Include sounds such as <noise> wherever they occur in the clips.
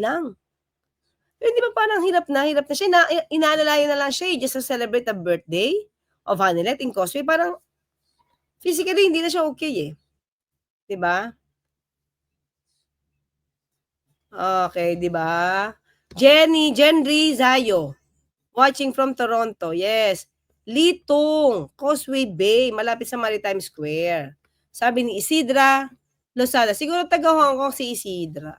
Lang. Eh, 'di ba parang hirap na hirap na siya na inaalalayan na lang siya, eh, just to celebrate the birthday of Hanelet in Causeway parang physically hindi na siya okey, eh. 'Di ba? Okey, 'di ba? Jenny Jenry Zayo, watching from Toronto, yes. Litong, Causeway Bay, malapit sa Maritime Square. Sabi ni Isidra Losada, siguro taga Hong Kong si Isidra.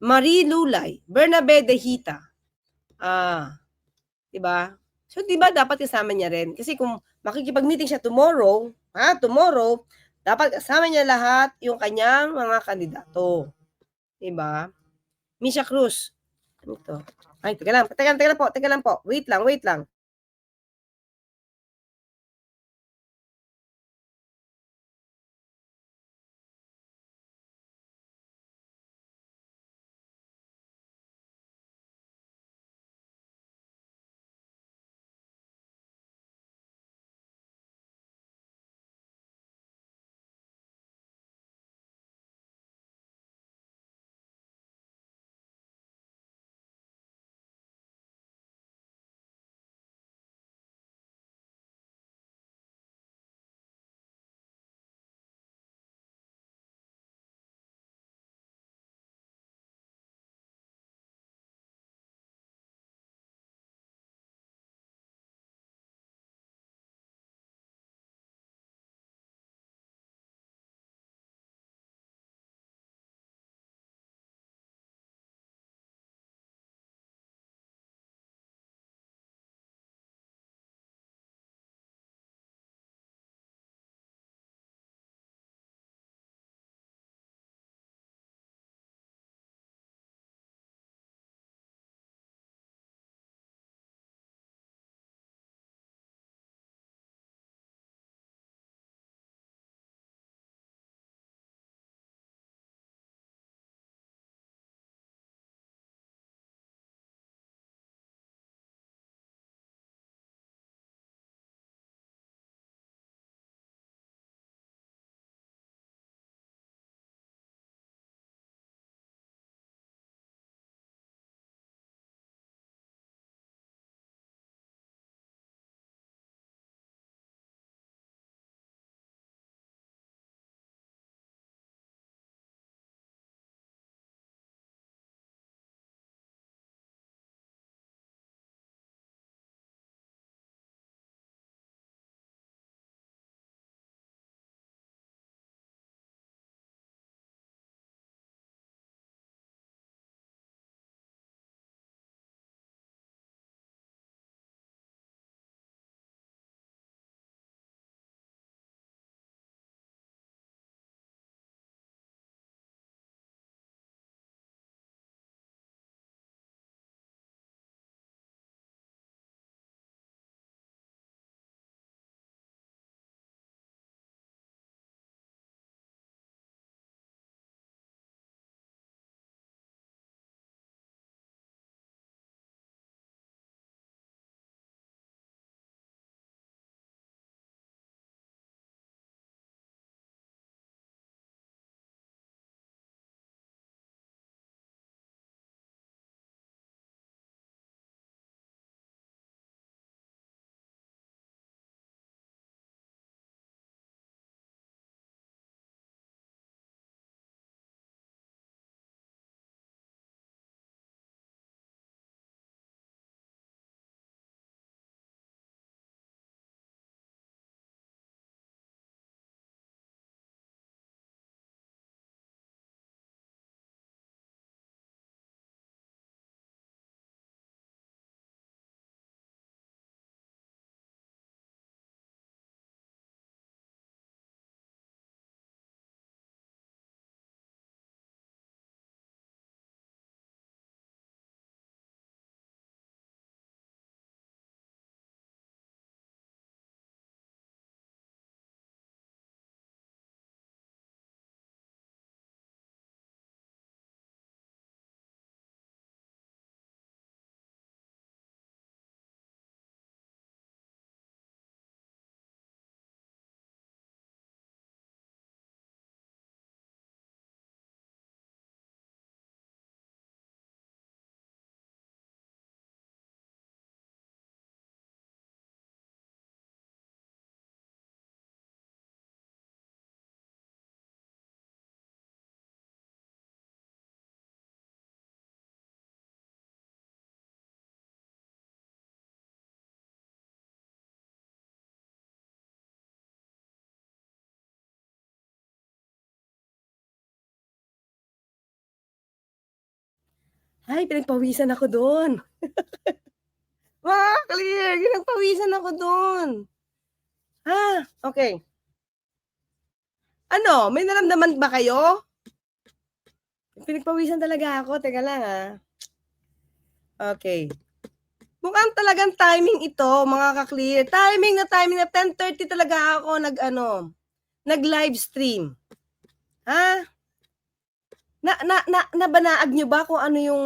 Marie Lulay, Bernabe de Hita. Ah, 'di ba? So, 'di ba dapat kasama niya rin kasi kung makikipag-meeting siya tomorrow, ha, tomorrow, dapat kasama niya lahat yung kanyang mga kandidato, 'di ba? Misha Cruz, ano 'to? Ay, teka lang, teka lang, teka lang po, teka lang po, wait lang, wait lang. Ay, pinagpawisan ako dun. Mga <laughs> clear, pinagpawisan ako dun. Ah, okey. Ano, may naramdaman ba kayo? Pinagpawisan talaga ako, teka lang, ah. Okey. Mukhang talagang timing ito, mga ka-clear. Timing na timing na 10:30 talaga ako nag-ano, nag-livestream. Ha? Na na na nabanaag niyo ba kung ano yung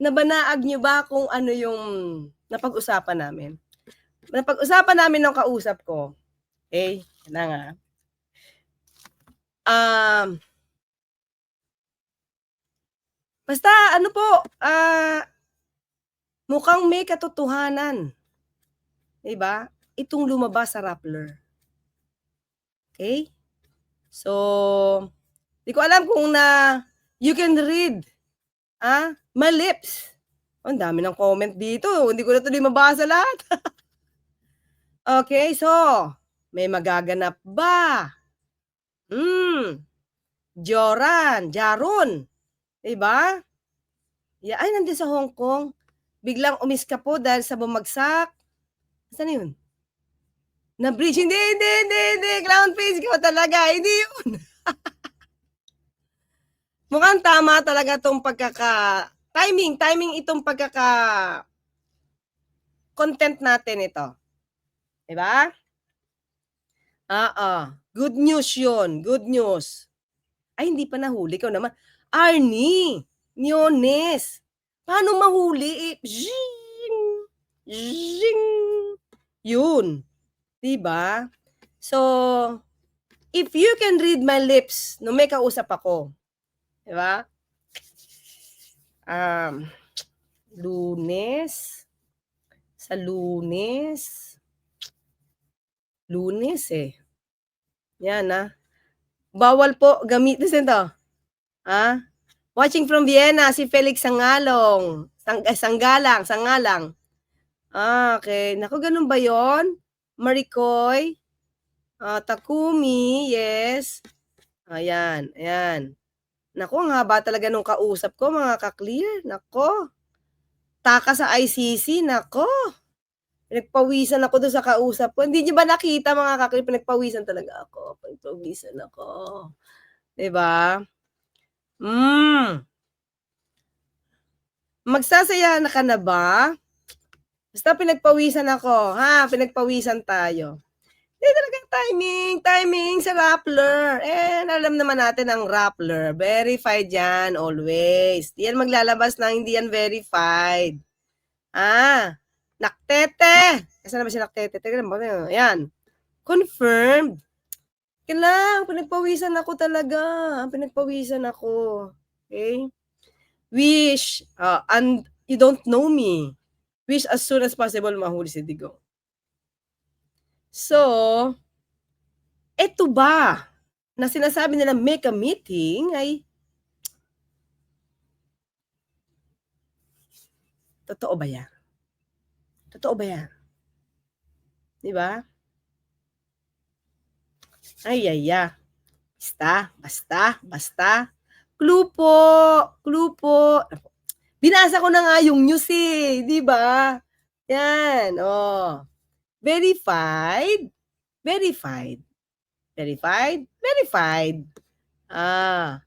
nabanaag niyo ba kung ano yung napag-usapan namin? Napag-usapan namin nung kausap ko, eh, na nga. Um Basta ano po, ah, mukhang may katotohanan. 'Di ba? Itong lumabas sa Rappler. Okey? So, 'di ko alam kung na you can read, ah, my lips. Ang dami ng comment dito, hindi ko na tuloy mabasa lahat. <laughs> Okey, so, may magaganap ba? Hmm. Joran, Jaron, 'di ba? Ya ay nandiyan sa Hong Kong, biglang umiskapo dahil sa bumagsak saan yun? Na bridge, hindi, hindi, hindi, hindi, clown face ikaw talaga, hindi yun. <laughs> Mukhang tama talaga 'tong pagkaka timing, timing itong pagkaka content natin ito. 'Di ba? Oo, good news yun, good news. Ay hindi pa nahuli, ikaw naman. Arnie Nyones, paano mahuli, eh, zing, zing, yun, 'di ba? So, if you can read my lips nung may kausap ako, 'di ba? Um, Lunes, sa Lunes Lunes, eh. 'Yan, ah. Bawal po gamitin ito, ah, watching from Vienna si Felix Sangalong, sang ay Sanggalang, Sangalang. Ah, okey. Naku, gano'n ba 'yun? Maricoy, ah, Takumi, yes. Ayan, ayan. Naku, ang haba talaga nung kausap ko mga ka-clear, naku. Taka sa ICC, naku. Pinagpawisan ako dun sa kausap ko. Hindi niyo ba nakita mga ka-clear, pinagpawisan talaga ako, pinagpawisan ako, 'di ba? Hmm. Magsasayahan ka na ba? Basta pinagpawisan ako, ha, pinagpawisan tayo. Hindi talagang timing, timing sa Rappler. Eh, alam naman natin ang Rappler, verified 'yan always. yan maglalabas ng hindi yan verified. Ah, Naktete, nasaan na ba si Naktete? Teka lang, ayan, confirmed. Teka lang, pinagpawisan ako talaga, pinagpawisan ako, okey? Wish, ah, and you don't know me. Wish as soon as possible mahuli si Digong. So, eto ba, na sinasabi nilang make a meeting ay totoo ba 'yan? Totoo ba 'yan? 'Di ba? Ay, ay, ah. Basta, basta, basta. Clue po, clue po. Binasa ko na nga yung news, eh, 'di ba? 'Yan, oh. Verified, verified, verified, verified. Ah,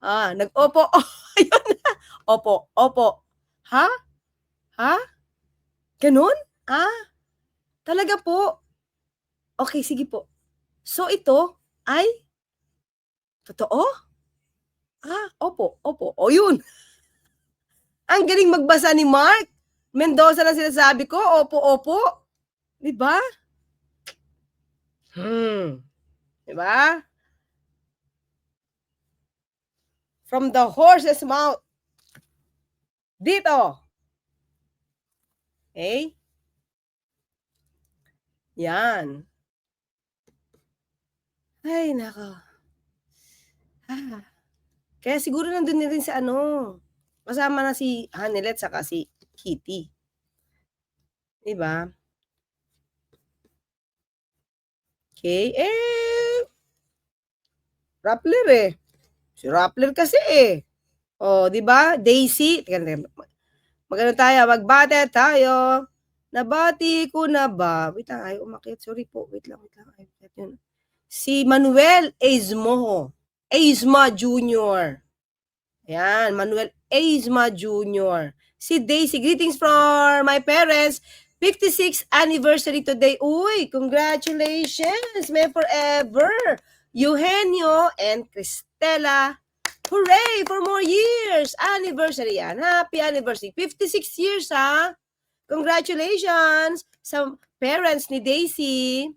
ah, nag-opo, <laughs> ayun na. Opo, opo. Ha? Ha? Gano'n? Ah, talaga po? Okey, sige po. So ito ay totoo? Ah, opo, opo. Oh, yun. Ang galing magbasa ni Mark Mendoza ng sinasabi ko, opo, opo. 'Di ba? Hmm, 'di ba? From the horse's mouth. Dito. Okey? 'Yan. Ay naku. Ah, kaya siguro nandun na rin si ano, kasama na si Hanilet saka si Kitty. 'Di ba? Okey, eh Rappler, eh. Si Rappler kasi, eh. Oh, 'di ba? Daisy, mag-ano tayo, magbate tayo. Nabati ko na ba? Wait lang, ayaw umakyat. Sorry po. Wait lang, wait lang. Ayaw umakyat yun. Si Manuel Eizmo. Eizma Jr. Ayan, Manuel Eizma Jr. Si Daisy, greetings from my parents. 56th anniversary today. Uy, congratulations. May forever. Eugenio and Cristela. Hooray for more years. Anniversary yan. Happy anniversary. 56 years ha. Congratulations sa parents ni Daisy.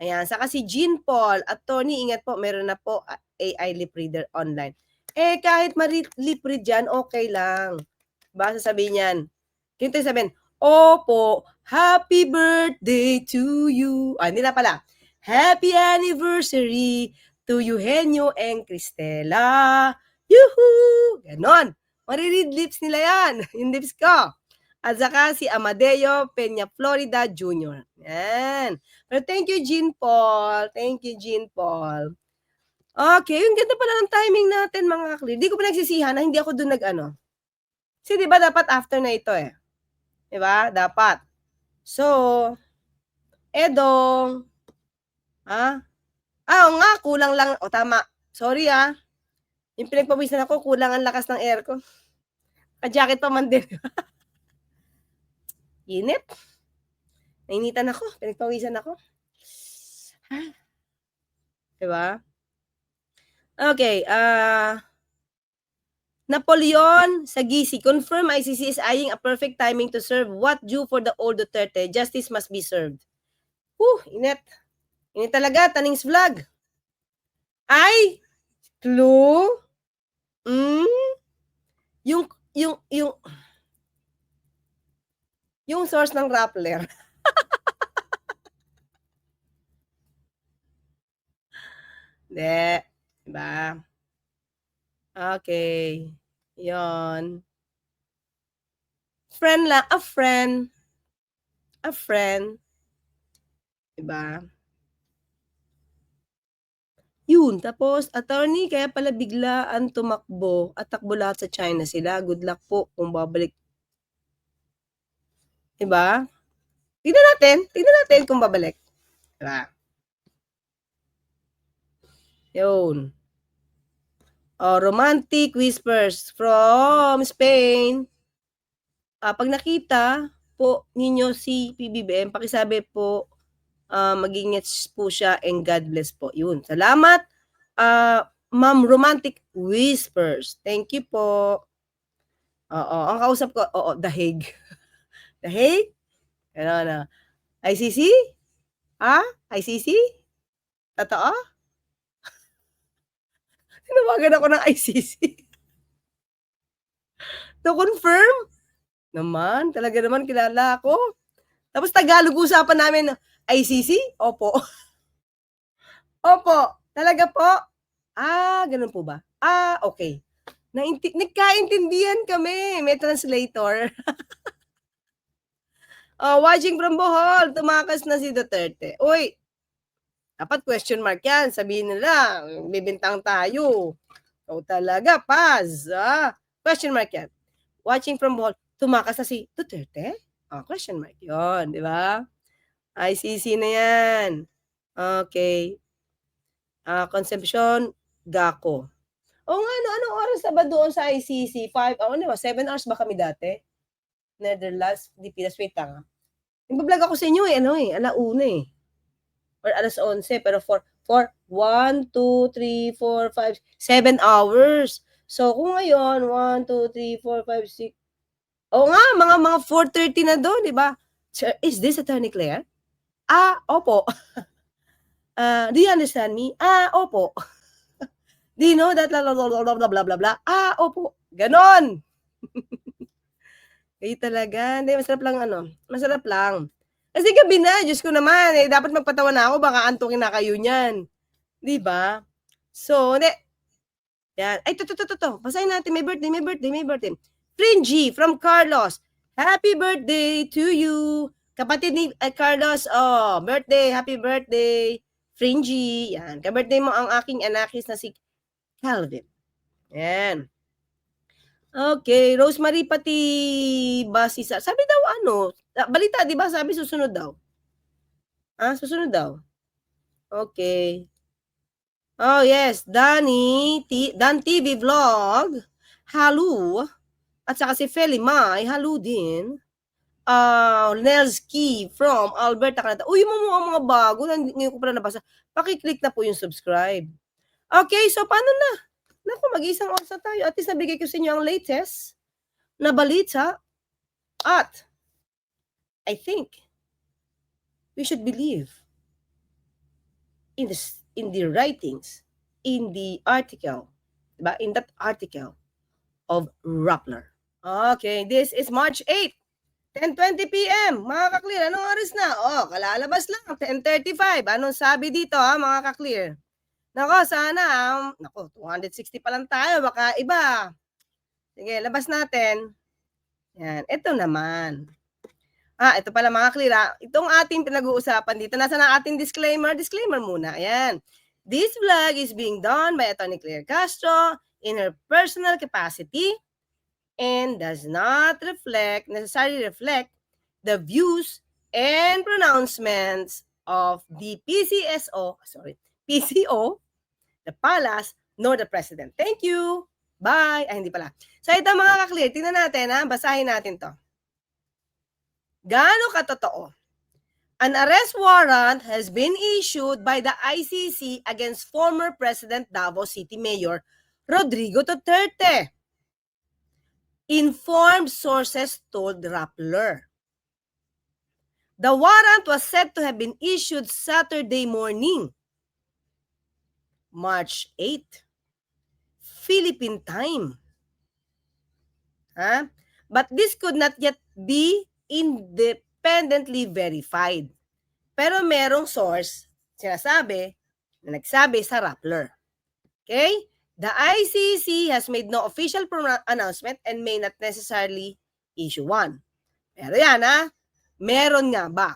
Ayan, saka si Jean Paul. At Tony, ingat po, meron na po ah, AI lip reader online. Eh, kahit ma-lip read yan, okay lang. Ba, sasabihin yan. Yung sabihin, Opo, happy birthday to you. Ah, hindi na pala. Happy anniversary to Eugenio and Cristela. Yuhu! Ganon. Mariread lips nila yan. <laughs> Yung lips ko. At saka si Amadeo Peña Florida Jr. Yan. Pero thank you, Jean Paul. Thank you, Jean Paul. Okay, yung ganda pala ng timing natin, mga clear. Di ko pa nagsisihan na hindi ako doon nag-ano. Kasi di ba dapat after na ito eh. Di ba? Dapat. So, Edong. Ha? Ah, oo nga, kulang lang. O, tama. Sorry ah. Yung pinagpawisan ako, kulang ang lakas ng aircon. Ka-jacket pa man din. <laughs> Init. Nainitan ako. Pinagpawisan ako. Ha? Diba? Okay. Uh, Napoleon Sagisi. Confirm ICC is eyeing a perfect timing to serve what due for the old Duterte. Justice must be served. Whew, init. Init talaga. Tanings vlog. Ay, clue? Mm? Yung, yung, yung, yung source ng Rappler. <laughs> Hindi. Diba? Okay. Yon. Friend lang. A friend. A friend. Diba? Yun. Tapos, attorney, kaya pala biglaan tumakbo at takbo lahat sa China sila. Good luck po kung babalik. Diba? Tignan natin. Tignan natin kung babalik. Diba? Yun. Oh, romantic whispers from Spain. Ah, pag nakita po ninyo si PBBM, pakisabi po uh, maging po siya and God bless po. Yun. Salamat. Uh, Ma'am Romantic Whispers. Thank you po. Oo, ang kausap ko, oo, dahig. <laughs> dahig? Ano na? ICC? Ha? ICC? Totoo? Tinawagan ako ng ICC. to confirm? Naman, talaga naman kilala ako. Tapos Tagalog usapan namin, ICC? Opo. <laughs> Opo. Talaga po? Ah, ganun po ba? Ah, okay. Nainti- nagkaintindihan kami. May translator. oh, <laughs> watching from Bohol, tumakas na si Duterte. Uy, dapat question mark yan. Sabihin nila, bibintang tayo. O talaga, paz. Ah, question mark yan. Watching from Bohol, tumakas na si Duterte? Oh, question mark. Yun, di ba? ICC na yan. Okay. Uh, Concepcion, Gako. O nga, ano, anong oras na ba doon sa ICC? Five, oh, ano? Seven hours ba kami dati? Netherlands, Pilipinas, wait lang. Nagbablog ako sa inyo eh, ano eh, alauna eh or alas 11, pero for, for 1, 2, 3, 4, 5, 7 hours. So, kung ngayon, 1, 2, 3, 4, 5, 6, Oo nga, mga mga 4.30 na doon, di ba? Is this Attorney Claire? Ah, opo. uh, <laughs> do you understand me? Ah, opo. <laughs> do you know that blah, blah, blah, blah, blah, blah, blah, blah? Ah, opo. Ganon. <laughs> Kayo talaga. Hindi, masarap lang ano. Masarap lang. Kasi gabi na, Diyos ko naman, eh, dapat magpatawa na ako, baka antukin na kayo niyan. Di ba? So, hindi. Yan. Ay, to, to, to, to, to. Basahin natin, may birthday, may birthday, may birthday. Fringy from Carlos. Happy birthday to you. Kapatid ni Carlos, oh, birthday, happy birthday. Fringy. Yan. Ka-birthday mo ang aking anakis na si Calvin. Yan. Okay, Rosemary pati Basisa. Sabi daw ano, balita 'di ba sabi susunod daw? Ah, susunod daw? Okay. Oh, yes, Danny T Dan TV Vlog, hello. At saka si Feli Mai, hello din. Ah, Nelski from Alberta, Canada. Uy, yung mga mga bago, ngayon ko pala nabasa. Paki-click na po yung subscribe. Okay, so paano na? Naku, mag-iisang oras na tayo. At least nabigay ko sa inyo ang latest na balita. At I think we should believe in the in the writings in the article, diba? In that article of Rappler. Okay, this is March 8, 10:20 PM. Mga ka-clear, anong oras na? Oh, kalalabas lang, 10:35. Anong sabi dito ha, mga ka-clear? Nako, sana, um, nako, 260 pa lang tayo, baka iba. Sige, labas natin. Yan, ito naman. Ah, ito pala mga ah. Itong ating pinag-uusapan dito, nasa na ating disclaimer? Disclaimer muna, ayan. This vlog is being done by Attorney Claire Castro in her personal capacity and does not reflect, necessarily reflect, the views and pronouncements of the PCSO, sorry, PCO, the Palace, nor the President. Thank you. Bye. Ay, hindi pala. So ito mga kaklear, tingnan natin ha, basahin natin to. Gaano katotoo? An arrest warrant has been issued by the ICC against former President Davao City Mayor Rodrigo Duterte. Informed sources told Rappler. The warrant was said to have been issued Saturday morning, March 8, Philippine time. Huh? But this could not yet be independently verified. Pero merong source, sinasabi, na nagsabi sa Rappler. Okay? The ICC has made no official announcement and may not necessarily issue one. Pero yan ha, meron nga ba?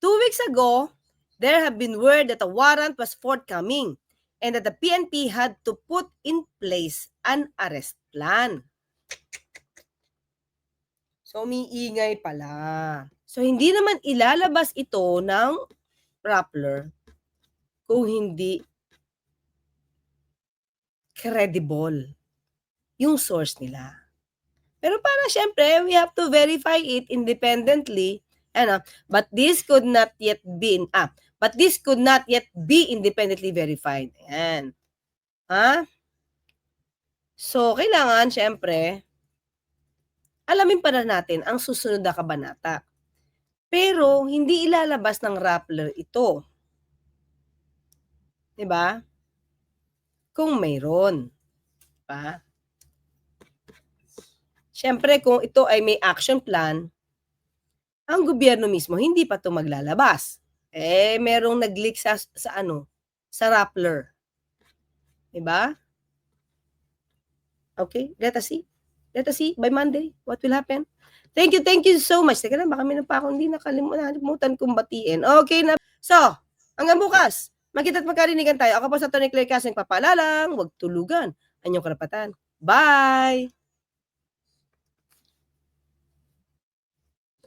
Two weeks ago, there have been word that a warrant was forthcoming and that the PNP had to put in place an arrest plan. So, umiingay pala. So, hindi naman ilalabas ito ng Rappler kung hindi credible yung source nila. Pero para syempre, we have to verify it independently. Ano, but this could not yet be, ah, but this could not yet be independently verified. Ayan. Ha? So, kailangan, syempre, alamin pa na natin ang susunod na kabanata. Pero, hindi ilalabas ng Rappler ito. 'Di ba? Kung mayroon. Pa? Siyempre, kung ito ay may action plan, ang gobyerno mismo hindi pa ito maglalabas. Eh, merong nag-leak sa, sa ano, sa Rappler. 'Di ba? Okay, let us see. Let us see by Monday what will happen. Thank you, thank you so much. Teka lang, baka meron pa akong hindi nakalimutan kong batiin. Okay na. So, hanggang bukas. Magkita at magkarinigan tayo. Ako po sa Tony Claire Casing, papalalang, huwag tulugan. Anyong karapatan. Bye!